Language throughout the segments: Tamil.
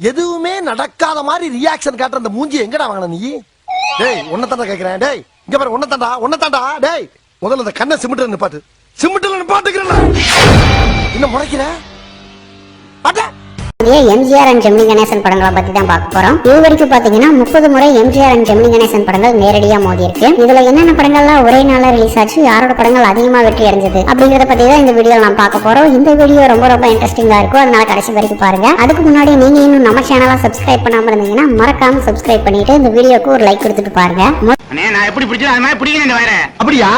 எதுவுமே நடக்காத மாதிரி ரியாக்ஷன் காட்டுற அந்த மூஞ்சி எங்கடா வாங்கின நீ? டேய் உன்ன தாண்டா கேக்குறேன். டேய் இங்க பாரு உன்ன தாண்டா உன்ன தாண்டா டேய் முதல்ல அந்த கண்ணை சிமிட்டு நிப்பாட்டு. சிமிட்டுல நிப்பாட்டுக்கிறேன் என்ன முறைக்கிற? அட எம்ஜிஆர் அண்ட் ஜெமினி கணேசன் படங்களை பத்தி தான் பார்க்க போறோம். இது வரைக்கும் பாத்தீங்கன்னா முப்பது முறை எம்ஜிஆர் அண்ட் ஜெமினி கணேசன் படங்கள் நேரடியா மோதி இருக்கு இதுல என்னென்ன படங்கள்லாம் ஒரே நாள்ல ரிலீஸ் ஆச்சு யாரோட படங்கள் அதிகமா வெற்றி அடைஞ்சது அப்படிங்கறத பத்தி தான் இந்த வீடியோ நான் பார்க்க போறோம். இந்த வீடியோ ரொம்ப ரொம்ப இன்ட்ரெஸ்டிங்கா இருக்கும். அதனால கடைசி வரைக்கும் பாருங்க. அதுக்கு முன்னாடி நீங்க இன்னும் நம்ம சேனலை சப்ஸ்கிரைப் பண்ணாம இருந்தீங்கன்னா மறக்காம சப்ஸ்கிரைப் பண்ணிட்டு இந்த வீடியோக்கு ஒரு லைக் கொடுத்துட்டு பாருங்க. அண்ணே நான் எப்படி பிடிச்சது அது மாதிரி பிடிக்கணும் இந்த வயரை. அப்படியா?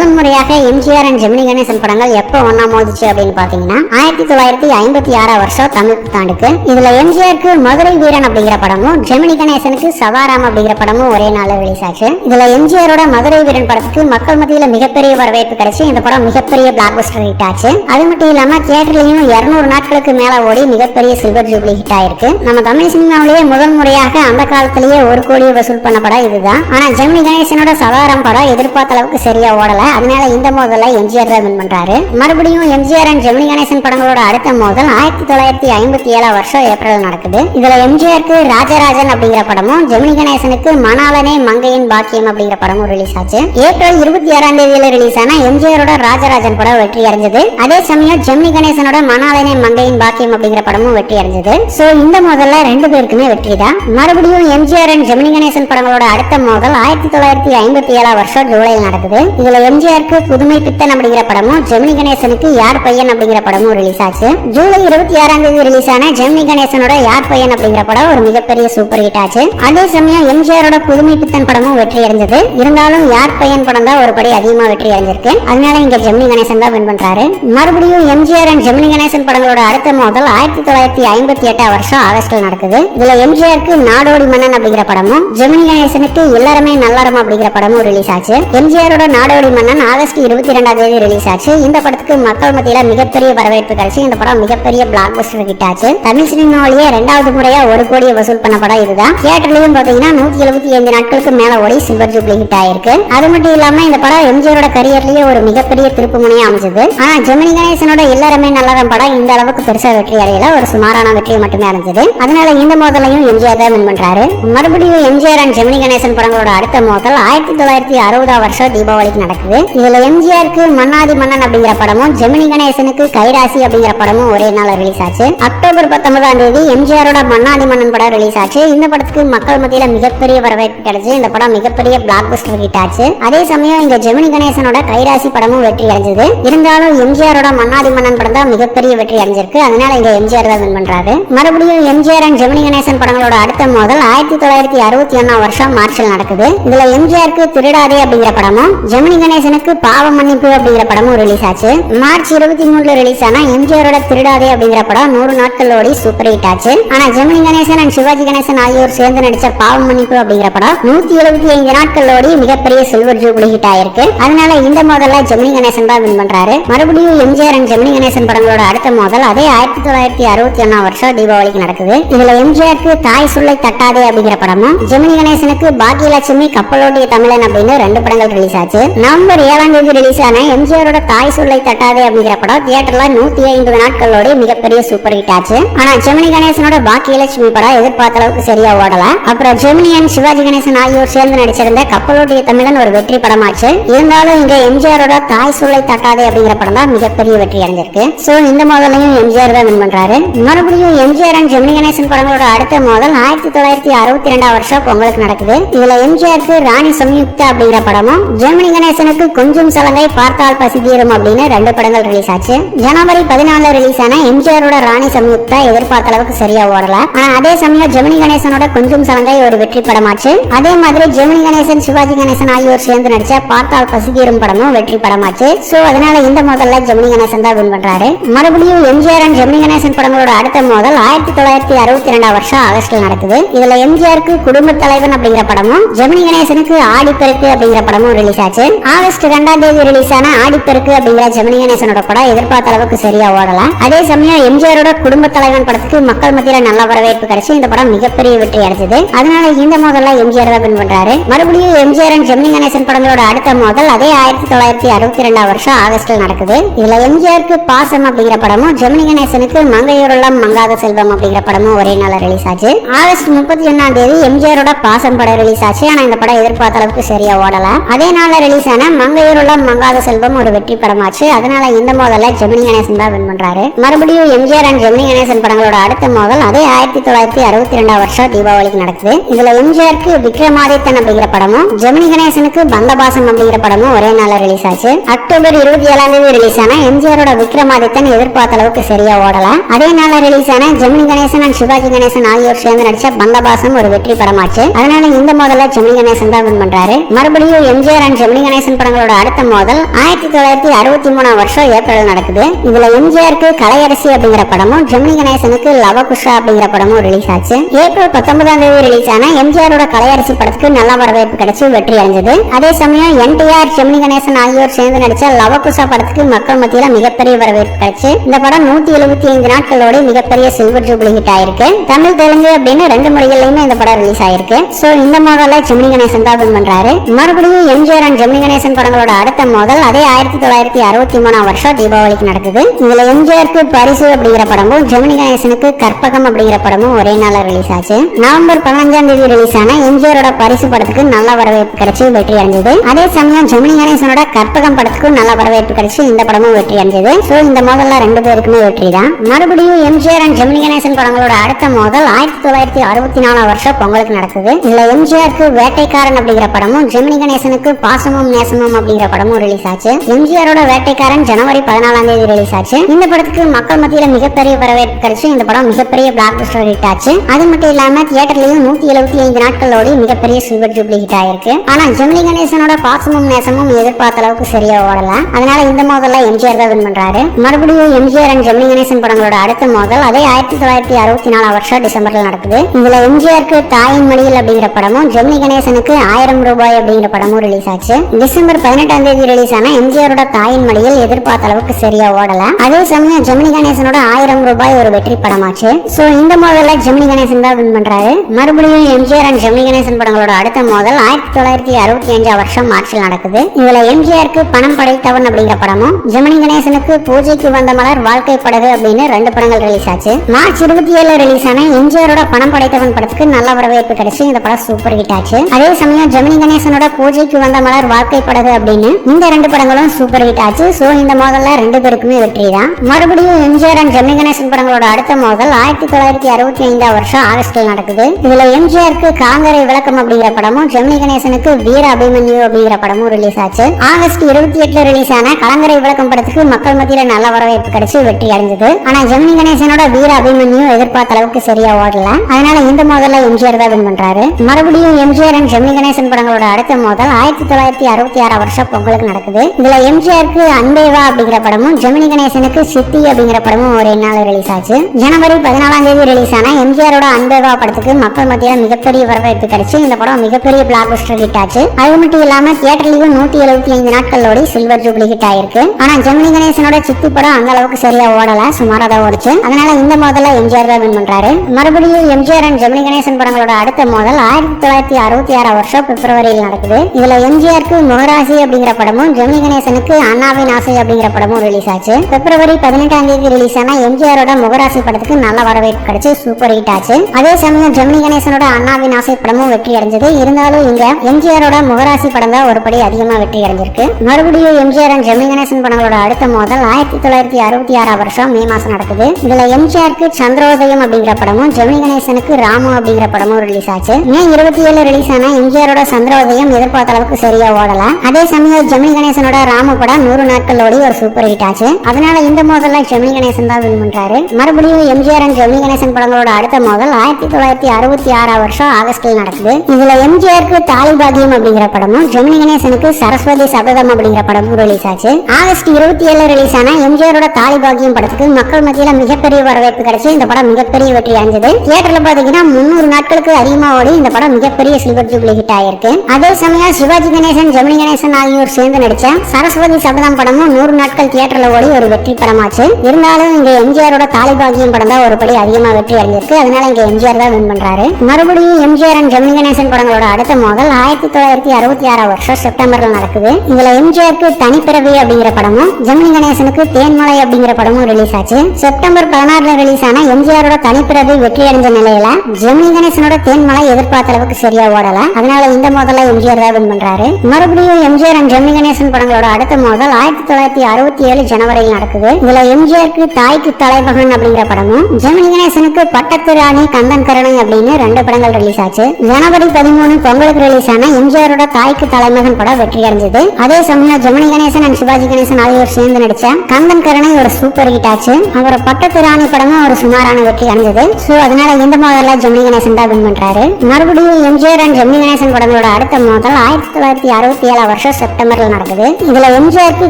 முதன்முறையாக எம்ஜிஆர் அண்ட் ஜெமினி கணேசன் படங்கள் எப்போ ஒன்னா மோதிச்சு அப்படின்னு பாத்தீங்கன்னா ஆயிரத்தி தொள்ளாயிரத்தி ஐம்பத்தி ஆறாம் வருஷம் தமிழ் புத்தாண்டுக்கு. இதுல எம்ஜிஆருக்கு மதுரை வீரன் அப்படிங்கிற படமும் ஜெமினி கணேசனுக்கு சவாராம் அப்படிங்கிற படமும் ஒரே நாள்ல ரிலீஸ் ஆச்சு. இதுல எம்ஜிஆரோட மதுரை வீரன் படத்துக்கு மக்கள் மத்தியில மிகப்பெரிய வரவேற்பு கிடைச்சு இந்த படம் மிகப்பெரிய பிளாக் பஸ்டர் ஹிட் ஆச்சு. அது மட்டும் இல்லாம தியேட்டர்லயும் இருநூறு நாட்களுக்கு மேல ஓடி மிகப்பெரிய சில்வர் ஜூப்ளி ஹிட் ஆயிருக்கு. நம்ம தமிழ் சினிமாவிலேயே முதல் முறையாக அந்த காலத்திலேயே ஒரு கோடியை வசூல் பண்ண படம் இதுதான். ஆனா ஜெமினி கணேசனோட சவாரம் படம் எதிர்பார்த்த அளவுக்கு சரியா ஓடல. அதனால இந்த மோதல எம்ஜிஆர் தான் வின் பண்றாரு. மறுபடியும் எம்ஜிஆர் அண்ட் ஜெமினி கணேசன் படங்களோட அடுத்த மோதல் ஆயிரத்தி தொள்ளாயிரத்தி ஐம்பத்தி ஏழாம் வருஷம் ஏப்ரல் நடக்குது. இதுல எம்ஜிஆருக்கு ராஜராஜன் அப்படிங்கிற படமும் ஜெமினி கணேசனுக்கு மணாலனே மங்கையின் பாக்கியம் அப்படிங்கிற படமும் ரிலீஸ் ஆச்சு. ஏப்ரல் இருபத்தி ஆறாம் தேதியில ரிலீஸ் ஆன எம்ஜிஆரோட ராஜராஜன் படம் வெற்றி அடைஞ்சது. அதே சமயம் ஜெமினி கணேசனோட மணாலனே மங்கையின் பாக்கியம் அப்படிங்கிற படமும் வெற்றி அடைஞ்சது. சோ இந்த மோதல்ல ரெண்டு பேருக்குமே வெற்றி தான். மறுபடியும் எம்ஜிஆர் அண்ட் ஜெமினி கணேசன் படங்களோட அடுத்த மோதல் ஆயிரத்தி தொள்ளாயிரத்தி ஐம்பத்தி ஏழாம் வருஷம் ஜூலையில் நடக்குது. இதுல எம் எம்ஜிஆருக்கு புதுமை பித்தன் அப்படிங்கிற படமும் ஜெமினி கணேசனுக்கு யார் பையன் அப்படிங்கிற படமும் ரிலீஸ் ஆச்சு. ஜூலை இருபத்தி ஆறாம் தேதி ரிலீஸ் ஆன ஜெமினி கணேசனோட யார் பையன் அப்படிங்கிற படம் ஒரு மிகப்பெரிய சூப்பர் ஹிட் ஆச்சு. அதே சமயம் எம்ஜிஆரோட புதுமை பித்தன் படமும் வெற்றி அடைஞ்சது. இருந்தாலும் யார் பையன் படம் தான் ஒரு படி அதிகமா வெற்றி அடைஞ்சிருக்கு. அதனால இங்க ஜெமினி கணேசன் தான் வின் பண்றாரு. மறுபடியும் எம்ஜிஆர் அண்ட் ஜெமினி கணேசன் படங்களோட அடுத்த மோதல் ஆயிரத்தி தொள்ளாயிரத்தி ஐம்பத்தி எட்டாம் வருஷம் ஆகஸ்ட்ல நடக்குது. இதுல எம்ஜிஆருக்கு நாடோடி மன்னன் அப்படிங்கிற படமும் ஜெமினி கணேசனுக்கு எல்லாருமே நல்லாரம் அப்படிங்கிற படமும் ரிலீஸ் ஆச்சு. எம்ஜிஆரோட நாடோடி மன்னன் ஆகஸ்ட் இருபத்தி ரெண்டாம் தேதி ரிலீஸ் ஆச்சு. இந்த படத்துக்கு மக்கள் மத்தியில மிகப்பெரிய வரவேற்பு கிடைச்சு. இந்த படம் மிகப்பெரிய பிளாக் பஸ்டர் ஹிட் ஆச்சு. தமிழ் சினிமாவிலேயே ரெண்டாவது முறையா ஒரு கோடியை வசூல் பண்ண படம் இதுதான். தியேட்டர்லயும் பாத்தீங்கன்னா நூத்தி எழுபத்தி ஐந்து நாட்களுக்கு மேல ஓடி சில்வர் ஜூப்ளி ஹிட் ஆயிருக்கு. அது மட்டும் இல்லாம இந்த படம் எம்ஜிஆரோட கரியர்லயே ஒரு மிகப்பெரிய திருப்பு முனையா அமைஞ்சது. ஆனா ஜெமினி கணேசனோட எல்லாருமே நல்லதான் படம். இந்த அளவுக்கு பெருசா வெற்றி அடையல. ஒரு சுமாரான வெற்றியை மட்டுமே அடைஞ்சது. அதனால இந்த மோதலையும் எம்ஜிஆர் தான் வின் பண்றாரு. மறுபடியும் எம்ஜிஆர் அண்ட் ஜெமினி கணேசன் படங்களோட அடுத்த மோதல் ஆயிரத்தி தொள்ளாயிரத்தி அறுபதாம் வருஷம் தீபாவளிக்கு நடக்குது. இதுல எம்ஜிஆருக்கு மன்னாதி மன்னன் அப்படிங்கிற படமும் ஜெமினி கணேசனுக்கு கைராசி அப்படிங்கிற படமும் ஒரே நாள் ரிலீஸ் ஆச்சு. அக்டோபர் பத்தொன்பதாம் தேதி எம்ஜிஆரோட மன்னாதி மன்னன் படம் ரிலீஸ் ஆச்சு. இந்த படத்துக்கு மக்கள் மத்தியில மிகப்பெரிய வரவேற்பு கிடைச்சு இந்த படம் மிகப்பெரிய பிளாக் பஸ்டர் ஹிட் ஆச்சு. அதே சமயம் இங்க ஜெமினி கணேசனோட கைராசி படமும் வெற்றி அடைஞ்சது. இருந்தாலும் எம்ஜிஆரோட மன்னாதி மன்னன் படம் தான் மிகப்பெரிய வெற்றி அடைஞ்சிருக்கு. அதனால இங்க எம்ஜிஆர் தான் வின் பண்றாரு. மறுபடியும் எம்ஜிஆர் அண்ட் ஜெமினி கணேசன் படங்களோட அடுத்த மோதல் ஆயிரத்தி தொள்ளாயிரத்தி அறுபத்தி ஒன்னாம் வருஷம் மார்ச்சில் நடக்குது. இதுல எம்ஜிஆருக்கு திருடாதே அப்படிங்கிற படமும் ஜெமினி கணேசன் கணேசனுக்கு பாவ மன்னிப்பு அப்படிங்கிற படமும் ரிலீஸ் ஆச்சு. மார்ச் இருபத்தி மூணுல ரிலீஸ் ஆனா எம்ஜிஆரோட திருடாதே அப்படிங்கிற படம் நூறு நாட்கள் ஓடி சூப்பர் ஹிட் ஆச்சு. ஆனா ஜெமினி கணேசன் அண்ட் சிவாஜி கணேசன் ஆகியோர் சேர்ந்து நடிச்ச பாவ மன்னிப்பு அப்படிங்கிற படம் நூத்தி எழுபத்தி ஐந்து நாட்கள் ஓடி மிகப்பெரிய சில்வர் ஜூபிளி ஹிட் ஆயிருக்கு. அதனால இந்த மோதல்ல ஜெமினி கணேசன் தான் வின் பண்றாரு. மறுபடியும் எம்ஜிஆர் அண்ட் ஜெமினி கணேசன் படங்களோட அடுத்த மோதல் அதே ஆயிரத்தி தொள்ளாயிரத்தி அறுபத்தி ஒன்னாம் வருஷம் தீபாவளிக்கு நடக்குது. இதுல எம்ஜிஆருக்கு தாய் சொல்லை தட்டாதே அப்படிங்கிற படமும் ஜெமினி கணேசனுக்கு பாக்கியலட்சுமி கப்பலோட்டிய தமிழன் அப்படின்னு ரெண்டு படங்கள் ரிலீஸ் ஆச்சு. நம்ம டிசம்பர் ஏழாம் தேதி ரிலீஸ் ஆன எம்ஜிஆரோட தாய் சொல்லை தட்டாதே அப்படிங்கிற படம் தியேட்டர்ல நூத்தி ஐம்பது நாட்களோட மிகப்பெரிய சூப்பர் ஹிட் ஆச்சு. ஆனா ஜெமினி கணேசனோட பாக்கியலட்சுமி படம் எதிர்பார்த்த அளவுக்கு சரியா ஓடல. அப்புறம் ஜெமினி அண்ட் சிவாஜி கணேசன் ஆகியோர் சேர்ந்து நடிச்சிருந்த கப்பலோட்டிய தமிழன் ஒரு வெற்றி படமாச்சு. இருந்தாலும் இங்க எம்ஜிஆரோட தாய் சொல்லை தட்டாதே அப்படிங்கிற படம் தான் மிகப்பெரிய வெற்றி அடைஞ்சிருக்கு. சோ இந்த மோதலையும் எம்ஜிஆர் தான் வின் பண்றாரு. மறுபடியும் எம்ஜிஆர் அண்ட் ஜெமினி கணேசன் படங்களோட அடுத்த மோதல் ஆயிரத்தி தொள்ளாயிரத்தி அறுபத்தி இரண்டாம் வருஷம் பொங்கலுக்கு நடக்குது. இதுல எம்ஜிஆருக்கு ராணி சம்யுக்தா அப்படிங்கிற படமும் ஜெமினி கணேசனுக்கு கொஞ்சம் சலங்கை பார்த்தால் பசி தீரும் அப்படின்னு ரெண்டு படங்கள் ரிலீஸ் ஆச்சு. ஜனவரி பதினாலுல ரிலீஸ் ஆன எம்ஜிஆரோட ராணி சம்யுக்தா எதிர்பார்த்த அளவுக்கு சரியா ஓடல. ஆனா அதே சமயம் ஜெமினி கணேசனோட கொஞ்சம் சலங்கை ஒரு வெற்றி படமாச்சு. அதே மாதிரி ஜெமினி கணேசன் சிவாஜி கணேசன் ஆகியோர் சேர்ந்து நடிச்ச பார்த்தால் பசி தீரும் படமும் வெற்றி படமாச்சு. சோ அதனால இந்த மோதல்ல ஜெமினி கணேசன் தான் வின் பண்றாரு. மறுபடியும் எம்ஜிஆர் அண்ட் ஜெமினி கணேசன் படங்களோட அடுத்த மோதல் ஆயிரத்தி தொள்ளாயிரத்தி அறுபத்தி ரெண்டாம் வருஷம் ஆகஸ்ட்ல நடக்குது. இதுல எம்ஜிஆருக்கு குடும்ப தலைவன் அப்படிங்கிற படமும் ஜெமினி கணேசனுக்கு ஆடிப்பெருக்கு அப்படிங்கிற படமும் ரிலீஸ் ஆச்சு. ஆகஸ்ட் ஆகஸ்ட் ரெண்டாம் தேதி ரிலீஸ் ஆன ஆடிப்பெருக்கு அப்படிங்கிற ஜெமினி கணேசனோட படம் எதிர்பார்த்த அளவுக்கு சரியா ஓடல அதே சமயம் எம்ஜிஆரோட குடும்ப தலைவன் படத்துக்கு மக்கள் மத்தியில நல்ல வரவேற்பு கிடைச்சு இந்த படம் மிகப்பெரிய வெற்றி அடைஞ்சது. அதனால இந்த மோதல்ல எம்ஜிஆர் தான் வின் பண்றாரு. மறுபடியும் எம்ஜிஆர் அண்ட் ஜெமினி கணேசன் படங்களோட அடுத்த மோதல் அதே ஆயிரத்தி தொள்ளாயிரத்தி அறுபத்தி ரெண்டாம் வருஷம் ஆகஸ்டில் நடக்குது. இதுல எம்ஜிஆருக்கு பாசம் அப்படிங்கிற படமும் ஜெமினி கணேசனுக்கு மங்கையூரெல்லாம் மங்காத செல்வம் அப்படிங்கிற படமும் ஒரே நாள் ரிலீஸ் ஆச்சு. ஆகஸ்ட் முப்பத்தி ஒன்னாம் தேதி எம்ஜிஆரோட பாசம் படம் ரிலீஸ் ஆச்சு. ஆனா இந்த படம் எதிர்பார்த்த அளவுக்கு சரியா ஓடல. அதே நாள்ல ரிலீஸ் ஆன மங்கையூருள்ளம் மங்காத செல்வம் ஒரு வெற்றி படமாச்சு. அதனால இந்த மோதல ஜெமினி கணேசன் தான் வின் பண்றாரு. மறுபடியும் எம்ஜிஆர் அண்ட் ஜெமினி கணேசன் படங்களோட அடுத்த மோதல் அதே ஆயிரத்தி தொள்ளாயிரத்தி அறுபத்தி ரெண்டாம் வருஷம் தீபாவளிக்கு நடக்குது. இதுல எம்ஜிஆருக்கு விக்ரமாதித்தன் அப்படிங்கிற படமும் ஜெமினி கணேசனுக்கு பந்தபாசம் அப்படிங்கிற படமும் ஒரே நாள்ல ரிலீஸ் ஆச்சு. அக்டோபர் இருபத்தி ஏழாம் தேதி ரிலீஸ் ஆன எம்ஜிஆரோட விக்ரமாதித்தன் எதிர்பார்த்த அளவுக்கு சரியா ஓடல. அதே நாள்ல ரிலீஸ் ஆன ஜெமினி கணேசன் அண்ட் சிவாஜி கணேசன் ஆகியோர் சேர்ந்து நடிச்ச பந்தபாசம் ஒரு வெற்றி படமாச்சு. அதனால இந்த மோதல ஜெமினி கணேசன் தான் வின் பண்றாரு. மறுபடியும் எம்ஜிஆர் அண்ட் ஜெமினி கணேசன் படம் அவர்களோட அடுத்த மோதல் ஆயிரத்தி தொள்ளாயிரத்தி அறுபத்தி மூணாம் வருஷம் ஏப்ரல் நடக்குது. இதுல எம்ஜிஆருக்கு கலையரசி அப்படிங்கிற படமும் ஜெமினி கணேசனுக்கு லவ குஷா அப்படிங்கிற படமும் ரிலீஸ் ஆச்சு. ஏப்ரல் பத்தொன்பதாம் தேதி ரிலீஸ் ஆன எம்ஜிஆரோட கலையரசி படத்துக்கு நல்ல வரவேற்பு கிடைச்சு வெற்றி அடைஞ்சது. அதே சமயம் என்டிஆர் ஜெமினி கணேசன் ஆகியோர் சேர்ந்து நடிச்ச லவ குஷா படத்துக்கு மக்கள் மத்தியில மிகப்பெரிய வரவேற்பு கிடைச்சு. இந்த படம் நூத்தி எழுபத்தி ஐந்து நாட்களோட மிகப்பெரிய சில்வர் ஜூப்ளி ஹிட் ஆயிருக்கு. தமிழ் தெலுங்கு அப்படின்னு ரெண்டு மொழிகள்லயுமே இந்த படம் ரிலீஸ் ஆயிருக்கு. சோ இந்த மோதல்ல ஜெமினி கணேசன் தான் win பண்றாரு. மறுபடியும் எம்ஜிஆர் அண்ட் ஜெமினி கணேசன் படங்களோட அடுத்த மோதல் அதே ஆயிரத்தி தொள்ளாயிரத்தி அறுபத்தி மூணாம் வருஷம் தீபாவளிக்கு நடக்குது. இதுல எம்ஜிஆருக்கு பரிசு அப்படிங்கிற படமும் ஜெமினி கணேசனுக்கு கற்பகம் அப்படிங்கிற படமும் ஒரே நாள்ல ரிலீஸ் ஆச்சு. நவம்பர் பதினஞ்சாம் தேதி ரிலீஸ் ஆன எம்ஜிஆரோட பரிசு படத்துக்கு நல்ல வரவேற்பு கிடைச்சி வெற்றி அடைஞ்சது. அதே சமயம் ஜெமினி கணேசனோட கற்பகம் படத்துக்கும் நல்ல வரவேற்பு கிடைச்சி இந்த படமும் வெற்றி அடைஞ்சது. சோ இந்த மோதல்ல ரெண்டு பேருக்குமே வெற்றி தான். மறுபடியும் எம்ஜிஆர் அண்ட் ஜெமினி கணேசன் படங்களோட அடுத்த மோதல் ஆயிரத்தி தொள்ளாயிரத்தி அறுபத்தி நாலாம் வருஷம் பொங்கலுக்கு நடக்குது. இதுல எம்ஜிஆருக்கு வேட்டைக்காரன் அப்படிங்கிற படமும் ஜெமினி கணேசனுக்கு பாசமும் நேசமும் அப்படிங்கிற படமும் ரிலீஸ் ஆச்சு. எம்ஜிஆரோட வேட்டைக்காரன் ஜனவரி பதினாலாம் தேதி ரிலீஸ் ஆச்சு. இந்த படத்துக்கு மக்கள் மத்தியில மிகப்பெரிய வரவேற்பு கிடைச்சு. இந்த படம் மிகப்பெரிய பிளாக் பஸ்டர் ஹிட் ஆச்சு. அது மட்டும் இல்லாம தியேட்டர்லயும் நூத்தி எழுபத்தி ஐந்து நாட்களோடு மிகப்பெரிய சில்வர் ஜூப்ளி ஹிட் ஆயிருக்கு. ஆனா ஜெமினி கணேசனோட பாசமும் நேசமும் எதிர்பார்த்த அளவுக்கு சரியா ஓடல. அதனால இந்த மோதல்ல எம்ஜிஆர் தான் வின் பண்றாரு. மறுபடியும் எம்ஜிஆர் அண்ட் ஜெமினி கணேசன் படங்களோட அடுத்த மோதல். அதே ஆயிரத்தி தொள்ளாயிரத்தி அறுபத்தி நாலாம் வருஷம் டிசம்பர்ல நடக்குது. இதுல எம்ஜிஆருக்கு தாயின் மடியில் அப்படிங்கிற படமும் ஜெமினி கணேசனுக்கு ஆயிரம் ரூபாய் அப்படிங்கிற படமும் ரிலீஸ் ஆச்சு. டிசம்பர் பதினெட்டாம் தேதி ரிலீஸ் ஆன எம்ஜிஆரோட தாயின் மடியில் எதிர்பார்த்த அளவுக்கு சரியா ஓடல. அதே சமயம் ஜெமினி கணேசனோட ஆயிரம் ரூபாய் ஒரு வெற்றி படமாச்சு. சோ இந்த மோதல்ல ஜெமினி கணேசன் தான் வின் பண்றாரு. மறுபடியும் எம்ஜிஆர் அண்ட் ஜெமினி கணேசன் படங்களோட அடுத்த மோதல் ஆயிரத்தி தொள்ளாயிரத்தி அறுபத்தி அஞ்சாம் வருஷம் மார்ச்சில் நடக்குது. இதுல எம்ஜிஆருக்கு பணம் படைத்தவன் அப்படிங்கிற படமும் ஜெமினி கணேசனுக்கு பூஜைக்கு வந்த மலர் வாழ்க்கை படகு அப்படின்னு ரெண்டு படங்கள் ரிலீஸ் ஆச்சு. மார்ச் இருபத்தி ஏழு ரிலீஸ் ஆன எம்ஜிஆரோட பணம் படைத்தவன் படத்துக்கு நல்ல வரவேற்பு கிடைச்சு இந்த படம் சூப்பர் ஹிட் ஆச்சு. அதே சமயம் ஜெமினி கணேசனோட பூஜைக்கு வந்த மலர் வாழ்க்கை படகு அப்படின்னு இந்த ரெண்டு படங்களும் சூப்பர் ஹிட் ஆச்சு. சோ இந்த மோதல்ல ரெண்டு பேருக்குமே வெற்றி தான். மறுபடியும் எம்ஜிஆர் அண்ட் ஜெமி கணேசன் படங்களோட அடுத்த மோதல் ஆயிரத்தி தொள்ளாயிரத்தி அறுபத்தி ஐந்தாம் வருஷம் ஆகஸ்டில் நடக்குது. இதுல எம்ஜிஆருக்கு காங்கரை விளக்கம் அப்படிங்கிற படமும் ஜெமினி கணேசனுக்கு வீர அபிமன்யு அப்படிங்கிற படமும் ரிலீஸ் ஆச்சு. ஆகஸ்ட் இருபத்தி எட்டுல ரிலீஸ் ஆன கலங்கரை விளக்கம் படத்துக்கு மக்கள் மத்தியில நல்ல வரவேற்பு கிடைச்சு வெற்றி அடைஞ்சது. ஆனா ஜெமினி கணேசனோட வீர அபிமன்யு எதிர்பார்த்த அளவுக்கு சரியா ஓடல. அதனால இந்த மோதல்ல எம்ஜிஆர் தான் வின் பண்றாரு. மறுபடியும் எம்ஜிஆர் அண்ட் ஜெமினி கணேசன் படங்களோட அடுத்த மோதல் ஆயிரத்தி தொள்ளாயிரத்தி அறுபத்தி ஆறாம் வருஷம் பொங்கலுக்கு நடக்குது. இதுல எம்ஜிஆருக்கு அன்பேவா அப்படிங்கிற படமும் ஜெமினி கணேசனுக்கு சித்தி அப்படிங்கிற படமும் ஒரு நாள் ரிலீஸ் ஆச்சு. ஜனவரி பதினாலாம் தேதி ரிலீஸ் ஆன எம்ஜிஆரோட அன்பேவா படத்துக்கு மக்கள் மத்தியில் மிகப்பெரிய வரவேற்பு கிடைச்சு. இந்த படம் மிகப்பெரிய பிளாக் பஸ்டர் ஹிட் ஆச்சு. அது மட்டும் இல்லாம தியேட்டர்லயும் நூத்தி எழுபத்தி ஐந்து நாட்களோட சில்வர் ஜூப்ளி ஹிட் ஆயிருக்கு. ஆனா ஜெமினி கணேசனோட சித்தி படம் அந்த அளவுக்கு சரியா ஓடல சுமாரா தான் ஓடுச்சு. அதனால இந்த மோதல எம்ஜிஆர் தான் வின் பண்றாரு. மறுபடியும் எம்ஜிஆர் அண்ட் ஜெமினி கணேசன் படங்களோட அடுத்த மோதல் ஆயிரத்தி தொள்ளாயிரத்தி அறுபத்தி ஆறாம் வருஷம் பிப்ரவரியில் நடக்குது. இதுல எம்ஜிஆருக்கு முகராசி அப்படிங்கிற படமும் ஜெமினி கணேசனுக்கு அண்ணாவின் ஆசை அப்படிங்கிற படமும் ரிலீஸ் ஆச்சு. பிப்ரவரி பதினெட்டாம் தேதி ரிலீஸ் ஆன எம்ஜிஆரோட முகராசி படத்துக்கு நல்ல வரவேற்பு கிடைச்சு சூப்பர் ஹிட் ஆச்சு. அதே சமயம் ஜெமினி கணேசனோட அண்ணாவின் ஆசை படமும் வெற்றி அடைஞ்சது. இருந்தாலும் இங்க எம்ஜிஆரோட முகராசி படம் தான் ஒரு படி அதிகமா வெற்றி அடைஞ்சிருக்கு. மறுபடியும் எம்ஜிஆர் அண்ட் ஜெமினி கணேசன் படங்களோட அடுத்த மோதல் ஆயிரத்தி தொள்ளாயிரத்தி அறுபத்தி ஆறாம் வருஷம் மே மாசம் நடக்குது. இதுல எம்ஜிஆருக்கு சந்திரோதயம் அப்படிங்கிற படமும் ஜெமினி கணேசனுக்கு ராமு அப்படிங்கிற படமும் ரிலீஸ் ஆச்சு. மே இருபத்தி ஏழு ரிலீஸ் ஆன எம்ஜிஆரோட சந்திரோதயம் எதிர்பார்த்த அளவுக்கு சரியா ஓடல. அதே சமயம் ஜெமினி கணேசனோட ராம படம் நூறு நாட்கள் ஓடி ஒரு சூப்பர் ஹிட் ஆச்சு. அதனால இந்த மோதல்ல ஜெமினி கணேசன் தான் வின் பண்றாரு. மறுபடியும் எம்ஜிஆர் அண்ட் ஜெமினி கணேசன் படங்களோட அடுத்த மோதல் ஆயிரத்தி தொள்ளாயிரத்தி அறுபத்தி ஆறாம் வருஷம் ஆகஸ்டில் நடக்குது. இதுல எம்ஜிஆருக்கு தாலி அப்படிங்கிற படமும் ஜெமினி கணேசனுக்கு சரஸ்வதி சபதம் அப்படிங்கிற படமும் ரிலீஸ் ஆச்சு. ஆகஸ்ட் இருபத்தி ஏழு ரிலீஸ் ஆன எம்ஜிஆரோட தாலி பாக்கியம் படத்துக்கு மக்கள் மத்தியில மிகப்பெரிய வரவேற்பு கிடைச்சு. இந்த படம் மிகப்பெரிய வெற்றி அடைஞ்சது. தியேட்டர்ல பாத்தீங்கன்னா முன்னூறு நாட்களுக்கு அதிகமா ஓடி இந்த படம் மிகப்பெரிய சில்வர் ஜூப்ளி ஹிட் ஆயிருக்கு. அதே சமயம் சிவாஜி கணேசன் ஜெமினி கணேசன் கணேசன் ஆகியோர் சேர்ந்து நடிச்ச சரஸ்வதி சபதம் படமும் நூறு நாட்கள் தியேட்டர்ல ஓடி ஒரு வெற்றி படமாச்சு. இருந்தாலும் இங்க எம்ஜிஆரோட தாலிபாகியம் படம் தான் ஒரு படி அதிகமா வெற்றி அடைஞ்சிருக்கு. அதனால இங்க எம்ஜிஆர் தான் வின் பண்றாரு. மறுபடியும் எம்ஜிஆர் அண்ட் ஜெமினி கணேசன் படங்களோட அடுத்த மோதல் ஆயிரத்தி தொள்ளாயிரத்தி அறுபத்தி ஆறாம் வருஷம் செப்டம்பர்ல நடக்குது. இதுல எம்ஜிஆருக்கு தனிப்பிறவி அப்படிங்கிற படமும் ஜெமினி கணேசனுக்கு தேன்மலை அப்படிங்கிற படமும் ரிலீஸ் ஆச்சு. செப்டம்பர் பதினாறுல ரிலீஸ் ஆன எம்ஜிஆரோட தனிப்பிறவி வெற்றி அடைஞ்ச நிலையில ஜெமினி கணேசனோட தேன்மலை எதிர்பார்த்த அளவுக்கு சரியா ஓடல. அதனால இந்த மோதல எம்ஜிஆர் தான் வின் பண்றாரு. மறுபடியும் எம்ஜிஆர் அண்ட் ஜெமினி கணேசன் படங்களோட அடுத்த மோதல் ஆயிரத்தி தொள்ளாயிரத்தி அறுபத்தி ஏழு ஜனவரியில் நடக்குது. இதுல எம்ஜிஆருக்கு தாய்க்கு தலைமகன் அப்படிங்கிற படமும் ஜெமினி கணேசனுக்கு பட்டத்து ராணி கந்தன் கருணை அப்படின்னு ரெண்டு படங்கள் ரிலீஸ் ஆச்சு. ஜனவரி பதிமூணு பொங்கலுக்கு ரிலீஸ் ஆன எம்ஜிஆரோட தாய்க்கு தலைமகன் படம் வெற்றி அடைஞ்சது. அதே சமயம் ஜெமினி கணேசன் அண்ட் சிவாஜி கணேசன் ஆகியோர் சேர்ந்து நடிச்ச கந்தன் கருணை ஒரு சூப்பர் ஹிட் ஆச்சு. அவரோட பட்டத்து ராணி படமும் ஒரு சுமாரான வெற்றி அடைஞ்சது. சோ அதனால இந்த மோதல்ல ஜெமினி கணேசன் தான் வின் பண்றாரு. மறுபடியும் எம்ஜிஆர் அண்ட் ஜெமினி கணேசன் படங்களோட அடுத்த மோதல் ஆயிரத்தி தொள்ளாயிரத்தி அறுபத்தி ஏழாம் வருஷம் செப்டம்பர்ல நடக்குது. இதுல எம்ஜிஆருக்கு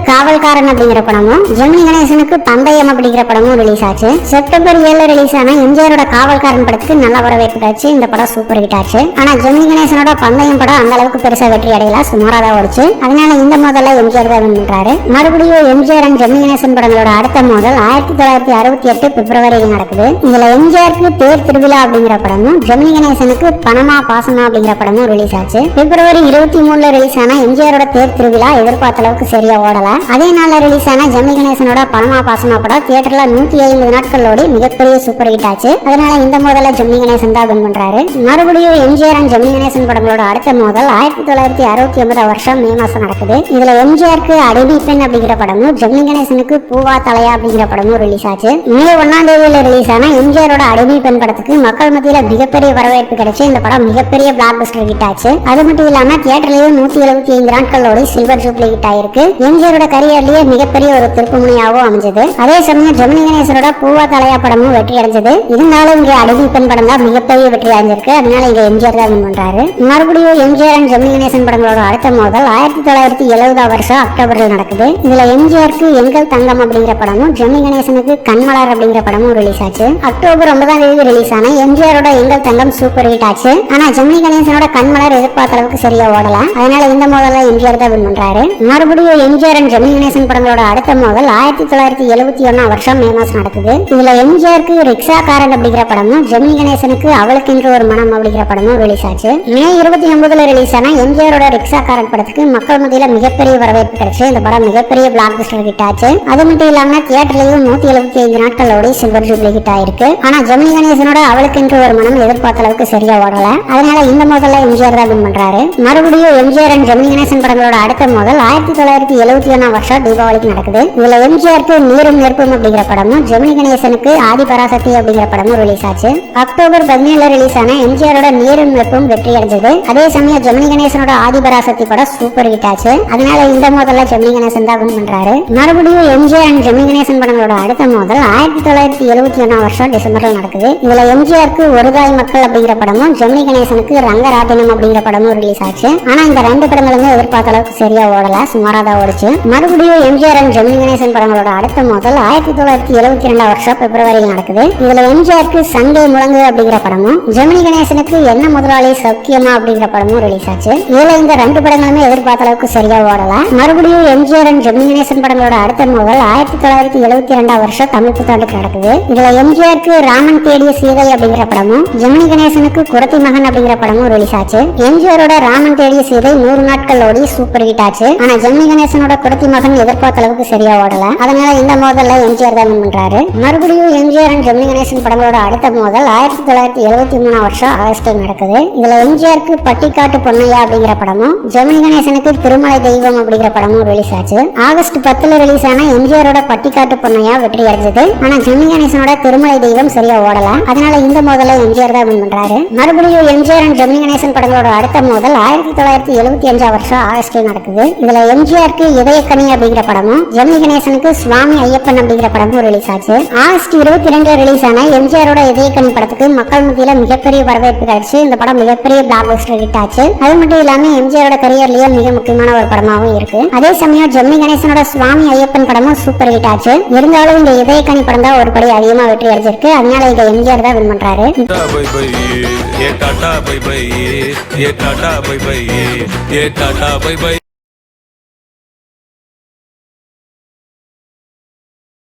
காவல்காரன் அப்படிங்கிற படமும் ஜெமினி கணேசனுக்கு பந்தயம் அப்படிங்கிற படமும் ரிலீஸ் ஆச்சு. செப்டம்பர் ஏழுல ரிலீஸ் ஆன எம்ஜிஆரோட காவல்காரன் படத்துக்கு நல்ல வரவேற்பு கிடைச்சு இந்த படம் சூப்பர் ஹிட் ஆச்சு. ஆனா ஜெமினி கணேசனோட பந்தயம் படம் அந்த அளவுக்கு பெருசா வெற்றி அடையல சுமாரா தான் ஓடிச்சு. அதனால இந்த முதல்ல எம்ஜிஆர் தான் வின் பண்றாரு. மறுபடியும் எம்ஜிஆர் அண்ட் ஜெமினி கணேசன் படங்களோட அடுத்த மோதல் ஆயிரத்தி தொள்ளாயிரத்தி அறுபத்தி எட்டு பிப்ரவரியில் நடக்குது. இதுல எம்ஜிஆருக்கு தேர் திருவிழா அப்படிங்கிற படமும் ஜெமினி கணேசனுக்கு பணமா பாசமா அப்படிங்கிற படமும் ரிலீஸ் ஆச்சு. பிப்ரவரி இருபத்தி மூணுல ரிலீஸ் ஆன எம்ஜிஆர் பெரியாரோட தேர் திருவிழா எதிர்பார்த்த அளவுக்கு சரியா ஓடல. அதே நாள்ல ரிலீஸ் ஆன ஜெமினி கணேசனோட பணமா பாசமா படம் தியேட்டர்ல நூத்தி ஐம்பது நாட்கள் ஓடி மிகப்பெரிய சூப்பர் ஹிட் ஆச்சு. அதனால இந்த மோதல ஜெமினி கணேசன் தான் வின் பண்றாரு. மறுபடியும் எம்ஜிஆர் அண்ட் ஜெமினி கணேசன் படங்களோட அடுத்த மோதல் ஆயிரத்தி தொள்ளாயிரத்தி அறுபத்தி ஒன்பதாம் வருஷம் மே மாசம் நடக்குது. இதுல எம்ஜிஆருக்கு அடிமை பெண் அப்படிங்கிற படமும் ஜெமினி கணேசனுக்கு பூவா தலையா அப்படிங்கிற படமும் ரிலீஸ் ஆச்சு. மே ஒன்னாம் தேதியில ரிலீஸ் ஆன எம்ஜிஆரோட அடிமை பெண் படத்துக்கு மக்கள் மத்தியில மிகப்பெரிய வரவேற்பு கிடைச்சு இந்த படம் மிகப்பெரிய பிளாக் பஸ்டர் ஹிட் ஆச்சு. அது மட்டும் இல்லாம தியேட்டர்லயும் நூத்தி எழுபத்தி ஐந்து நாட்களோட சில்வர் ஜூப்ளி ஹிட் ஆயிருக்கு. எம்ஜிஆரோட கரியர்லயே மிகப்பெரிய ஒரு திருப்புமுனையாகவும் அமைஞ்சது. அதே சமயம் ஜெமினி கணேசனோட பூவா தலையா படமும் வெற்றி அடைஞ்சது. இருந்தாலும் இங்க அடிமை பெண் படம் தான் மிகப்பெரிய வெற்றி அடைஞ்சிருக்கு. அதனால இங்க எம்ஜிஆர் தான் win பண்றாரு. மறுபடியும் எம்ஜிஆர் அண்ட் ஜெமினி கணேசன் படங்களோட அடுத்த மோதல் ஆயிரத்தி தொள்ளாயிரத்தி எழுபதாம் வருஷம் அக்டோபரில் நடக்குது. இதுல எம்ஜிஆருக்கு எங்கள் தங்கம் அப்படிங்கிற படமும் ஜெமினி கணேசனுக்கு கண்மலர் அப்படிங்கிற படமும் ரிலீஸ் ஆச்சு. அக்டோபர் ஒன்பதாம் தேதி ரிலீஸ் ஆன எம்ஜிஆரோட எங்கள் தங்கம் சூப்பர் ஹிட் ஆச்சு. ஆனா ஜெமினி கணேசனோட கண்மலர் எதிர்பார்த்த அளவுக்கு சரியா ஓடல. அதனால இந்த மோதல்ல எம்ஜிஆர் தான் வின் பண்றாரு. மறுபடியும் எம்ஜிஆர் அண்ட் ஜெமினி கணேசன் படங்களோட அடுத்த மோதல் ஆயிரத்தி தொள்ளாயிரத்தி எழுபத்தி ஒன்னாம் வருஷம் மே மாசம் நடக்குது. இதுல எம்ஜிஆருக்கு ரிக்ஷா காரன் அப்படிங்கிற படமும் ஜெமினி கணேசனுக்கு அவளுக்கு என்று ஒரு மனம் அப்படிங்கிற படமும் ரிலீஸ் ஆச்சு. மே இருபத்தி ஒன்பதுல ரிலீஸ் ஆன எம்ஜிஆரோட ரிக்ஷா காரன் படத்துக்கு மக்கள் மத்தியில மிகப்பெரிய வரவேற்பு கிடைச்சு. இந்த படம் மிகப்பெரிய பிளாக் பஸ்டர் ஹிட் ஆச்சு. அது மட்டும் இல்லாம தியேட்டர்லயும் நூத்தி எழுபத்தி ஐந்து நாட்கள் ஓடி சில்வர் ஜூப்ளி ஹிட் ஆயிருக்கு. ஆனா ஜெமினி கணேசனோட அவளுக்கு என்று ஒரு மனம் எதிர்பார்த்த அளவுக்கு சரியா ஓடல. அதனால இந்த மோதல்ல எம்ஜிஆர் தான் வின் பண்றாரு. மறுபடியும் எம்ஜிஆர் அண்ட் ஜெமினி கணேசன் படங்களோட அடுத்த முதல் ஆயிரத்தி தொள்ளாயிரத்தி எழுபத்தி ஒன்றாம் வருஷம் தீபாவளிக்கு நடக்குது. இதுல எம்ஜிஆருக்கு நீரும் நெருப்பும் அப்படிங்கிற படமும் ஜெமினி கணேசனுக்கு ஆதி பராசக்தி அப்படிங்கிற படமும் ரிலீஸ் ஆச்சு. அக்டோபர் பதினேழுல ரிலீஸ் ஆன எம்ஜிஆரோட நீரும் நெருப்பும் வெற்றி அடைஞ்சது. அதே சமயம் ஜெமினி கணேசனோட ஆதி பராசக்தி படம் சூப்பர் ஹிட் ஆச்சு. அதனால இந்த முதல்ல ஜெமினி கணேசன் தான் வின் பண்றாரு. மறுபடியும் எம்ஜிஆர் அண்ட் ஜெமினி கணேசன் படங்களோட அடுத்த முதல் ஆயிரத்தி தொள்ளாயிரத்தி எழுபத்தி ஒன்றாம் வருஷம் டிசம்பர்ல நடக்குது. இதுல எம்ஜிஆருக்கு ஒரு தாய் மக்கள் அப்படிங்கிற படமும் ஜெமினி கணேசனுக்கு ரங்கராட்டினம் அப்படிங்கிற படமும் ரிலீஸ் ஆச்சு. ஆனா இந்த ரெண்டு படங்களுமே எதிர்பார்த்த அளவுக்கு சரியா ஓடல சுமாராக தான் ஓடிச்சு. மறுபடியும் எம்ஜிஆர் அண்ட் ஜெமினி கணேசன் படங்களோட அடுத்த முதல் ஆயிரத்தி தொள்ளாயிரத்தி எழுபத்தி ரெண்டாம் வருஷம் பிப்ரவரியில் நடக்குது. இதுல எம்ஜிஆருக்கு சண்டே முழங்கு அப்படிங்கிற படமும் ஜெமினி கணேசனுக்கு என்ன முதலாளி சௌக்கியமா அப்படிங்கிற படமும் ரிலீஸ் ஆச்சு. இதுல இந்த ரெண்டு படங்களுமே எதிர்பார்த்த அளவுக்கு சரியா ஓடல. மறுபடியும் எம்ஜிஆர் அண்ட் ஜெமினி கணேசன் படங்களோட அடுத்த முதல் ஆயிரத்தி தொள்ளாயிரத்தி எழுபத்தி ரெண்டாம் வருஷம் தமிழ் புத்தாண்டுக்கு நடக்குது. இதுல எம்ஜிஆருக்கு ராமன் தேடிய சீதை அப்படிங்கிற படமும் ஜெமினி கணேசனுக்கு குரத்தி மகன் அப்படிங்கிற படமும் ரிலீஸ் ஆச்சு. எம்ஜிஆரோட ராமன் தேடிய சீதை நூறு நாட்கள் ஓடி சூப்பர் ஹிட் ஆச்சு ஆனா ஜெமினி கணேசனோட குடத்தி மகன் எதிர்பார்த்த அளவுக்கு சரியா ஓடல. அதனால இந்த மோதல்ல எம்ஜிஆர் தான் பண்றாரு. மறுபடியும் எம்ஜிஆர் அண்ட் ஜெமினி கணேசன் படங்களோட அடுத்த மோதல் ஆயிரத்தி தொள்ளாயிரத்தி எழுபத்தி மூணாம் வருஷம் ஆகஸ்டில் நடக்குது. இதுல எம்ஜிஆருக்கு பட்டிக்காட்டு பொன்னையா அப்படிங்கிற படமும் ஜெமினி கணேசனுக்கு திருமலை தெய்வம் அப்படிங்கிற படமும் ரிலீஸ் ஆச்சு. ஆகஸ்ட் பத்துல ரிலீஸ் ஆன எம்ஜிஆரோட பட்டிக்காட்டு பொன்னையா வெற்றி அடைஞ்சது. ஆனா ஜெமினி கணேசனோட திருமலை தெய்வம் சரியா ஓடல. அதனால இந்த மோதலை எம்ஜிஆர் தான் பண்றாரு. மறுபடியும் எம்ஜிஆர் அண்ட் ஜெமினி கணேசன் படங்களோட அடுத்த மோதல் ஆயிரத்தி தொள்ளாயிரத்தி எழுபத்தி அஞ்சாம் வருஷம் ஆகஸ்ட்ல நடக்குது. இதுல எம்ஜிஆருக்கு இதயக்கணி அப்படிங்கிற படமும் ஜெமினி கணேசனுக்கு சுவாமி ஐயப்பன் அப்படிங்கிற படமும் ரிலீஸ் ஆச்சு. ஆகஸ்ட் இருபத்தி ரெண்டுல ரிலீஸ் ஆன எம்ஜிஆரோட இதயக்கணி படத்துக்கு மக்கள் மத்தியில மிகப்பெரிய வரவேற்பு கிடைச்சு. இந்த படம் மிகப்பெரிய பிளாக் பஸ்டர் ஹிட் ஆச்சு. அது மட்டும் இல்லாமல் எம்ஜிஆரோட கரியர்லயே மிக முக்கியமான ஒரு படமாகவும் இருக்கு. அதே சமயம் ஜெமினி கணேசனோட சுவாமி ஐயப்பன் படமும் சூப்பர் ஹிட் ஆச்சு. இருந்தாலும் இந்த இதயக்கணி படம் தான் ஒரு படி அதிகமாக வெற்றி அடைஞ்சிருக்கு. அதனால இதை எம்ஜிஆர் தான் வின் பண்றாரு. ஏ டாடா பை பை ஏ டாடா பை பை ஏ டாடா பை பை